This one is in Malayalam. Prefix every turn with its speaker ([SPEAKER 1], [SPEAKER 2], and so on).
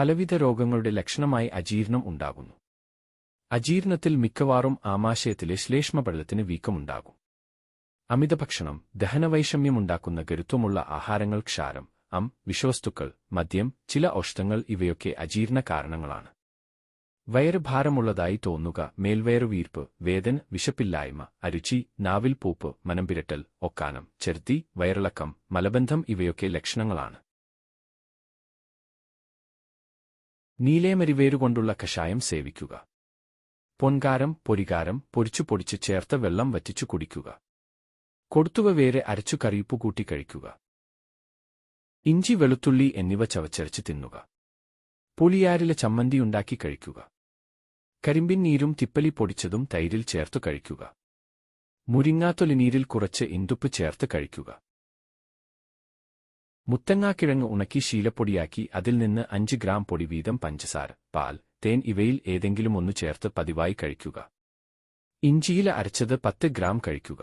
[SPEAKER 1] പലവിധ രോഗങ്ങളുടെ ലക്ഷണമായി അജീർണം ഉണ്ടാകുന്നു. അജീർണത്തിൽ മിക്കവാറും ആമാശയത്തിലെ ശ്ലേഷ്മപടലത്തിന് വീക്കമുണ്ടാകും. അമിതഭക്ഷണം ദഹനവൈഷമ്യമുണ്ടാക്കുന്ന ഗരുത്വമുള്ള ആഹാരങ്ങൾ ക്ഷാരം അം വിഷവസ്തുക്കൾ മദ്യം ചില ഔഷധങ്ങൾ ഇവയൊക്കെ അജീർണ കാരണങ്ങളാണ്. വയറുഭാരമുള്ളതായി തോന്നുക മേൽവയറുവീർപ്പ് വേദന വിശപ്പില്ലായ്മ അരുചി നാവിൽ പൂപ്പ് മനംപിരട്ടൽ ഒക്കാനം ചെറുത്തി വയറിളക്കം മലബന്ധം ഇവയൊക്കെ ലക്ഷണങ്ങളാണ്. നീലേമരിവേരുകൊണ്ടുള്ള കഷായം സേവിക്കുക. പൊൻകാരം പൊരികാരം പൊരിച്ചു പൊടിച്ച് ചേർത്ത വെള്ളം വറ്റിച്ചു കുടിക്കുക. കൊടുത്തുവ വേരെ അരച്ചു കറിയിപ്പു കൂട്ടി കഴിക്കുക. ഇഞ്ചി വെളുത്തുള്ളി എന്നിവ ചവച്ചരച്ച് തിന്നുക. പുളിയാരിലെ ചമ്മന്തിയുണ്ടാക്കി കഴിക്കുക. കരിമ്പിൻ നീരും തിപ്പലി പൊടിച്ചതും തൈരിൽ ചേർത്തു കഴിക്കുക. മുരിങ്ങാത്തൊലി നീരിൽ കുറച്ച് ഇന്തുപ്പ് ചേർത്ത് കഴിക്കുക. മുത്തങ്ങാക്കിഴങ്ങ് ഉണക്കി ശീലപ്പൊടിയാക്കി അതിൽ നിന്ന് അഞ്ച് ഗ്രാം പൊടി വീതം പഞ്ചസാര പാൽ തേൻ ഇവയിൽ ഏതെങ്കിലും ഒന്ന് ചേർത്ത് പതിവായി കഴിക്കുക. ഇഞ്ചിയില അരച്ചത് പത്ത് ഗ്രാം കഴിക്കുക.